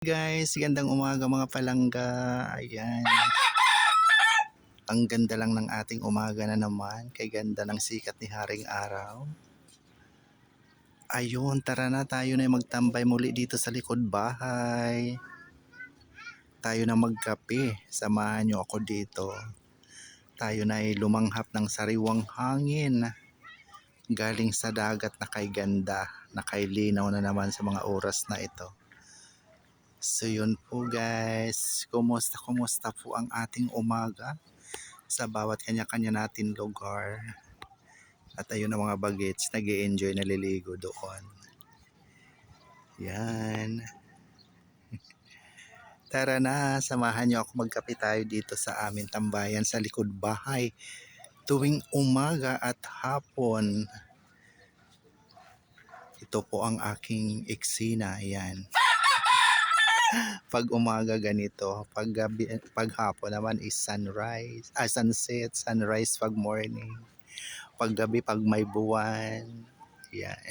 Guys, gandang umaga mga palangga. Ayan. Ang ganda lang ng ating umaga na naman. Kay ganda ng sikat ni Haring Araw. Ayun, tara na tayo na magtambay muli dito sa likod bahay. Tayo na magkape. Samahan nyo ako dito. Tayo na ay lumanghap ng sariwang hangin. Galing sa dagat na kay ganda, na kay linaw na naman sa mga oras na ito. So yun po guys, kumusta kumusta po ang ating umaga sa bawat kanya-kanya natin lugar. At ayun ang mga bagets, nag enjoy naliligo doon. Yan. Tara na, samahan niyo ako magkape tayo dito sa amin tambayan sa likod bahay. Tuwing umaga at hapon. Ito po ang aking eksena, ayan pag umaga ganito, pag gabi, pag hapon naman is sunrise, ah, sunset, sunrise pag morning. Pag gabi, pag may buwan. Yan.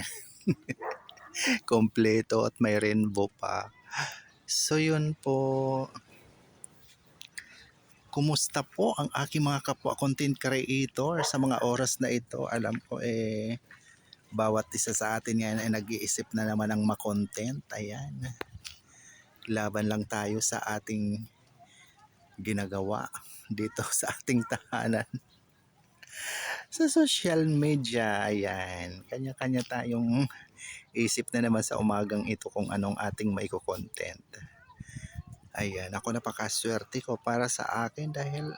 Kompleto at may rainbow pa. So yun po. Kumusta po ang aking mga kapwa content creator sa mga oras na ito? Alam ko eh bawat isa sa atin ngayon ay nag-iisip na naman ng makontent. Ayan laban lang tayo sa ating ginagawa dito sa ating tahanan. sa social media, ayan, kanya-kanya tayong isip na naman sa umagang ito kung anong ating maiko-content. Ayan, ako napakaswerte ko para sa akin dahil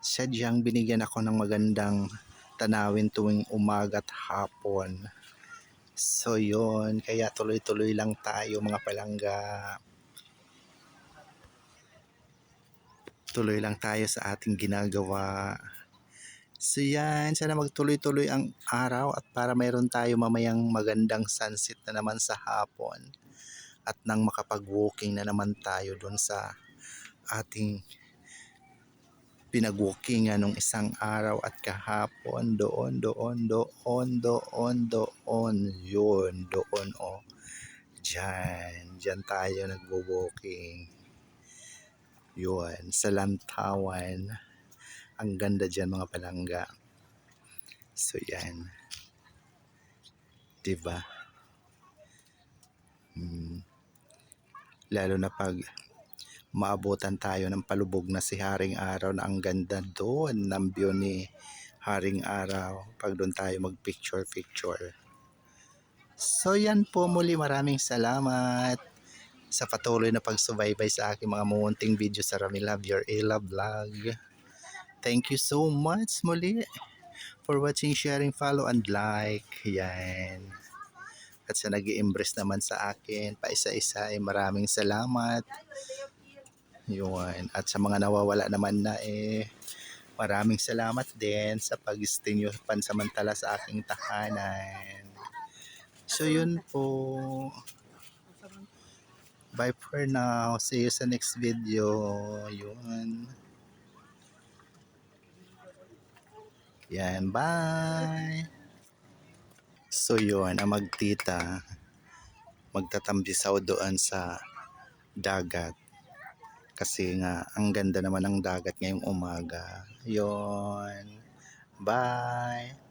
sadyang binigyan ako ng magandang tanawin tuwing umaga at hapon. So yun, kaya tuloy-tuloy lang tayo mga palangga. Tuloy lang tayo sa ating ginagawa. So yan, sana magtuloy-tuloy ang araw at para mayroon tayo mamayang magandang sunset na naman sa hapon at nang makapag-walking na naman tayo doon sa ating pinag-walking nung isang araw at kahapon doon, doon, doon, doon, doon, yun, doon, oh. Diyan, diyan tayo nagwo-walking. Yun, sa Lantawan. Ang ganda dyan mga palangga. So yan. Diba? Hmm. Lalo na pag maabutan tayo ng palubog na si Haring Araw na ang ganda doon ng view ni Haring Araw pag doon tayo mag picture picture. So yan po muli maraming salamat sa patuloy na pagsubaybay sa aking mga mumunting video sa Rami Love Your Ella Vlog. Thank you so much muli for watching, sharing, follow, and like. Yan. At sa nag embrace naman sa akin, pa isa-isa ay maraming salamat. Yun. At sa mga nawawala naman na eh, maraming salamat din sa pag-stay nyo pansamantala sa aking tahanan. So yun po. Bye for now. See you sa next video. Yun. Yan. Bye. So yun, ang magtita, magtatambisaw doon sa dagat. Kasi nga, ang ganda naman ng dagat ngayong umaga. Yun. Bye.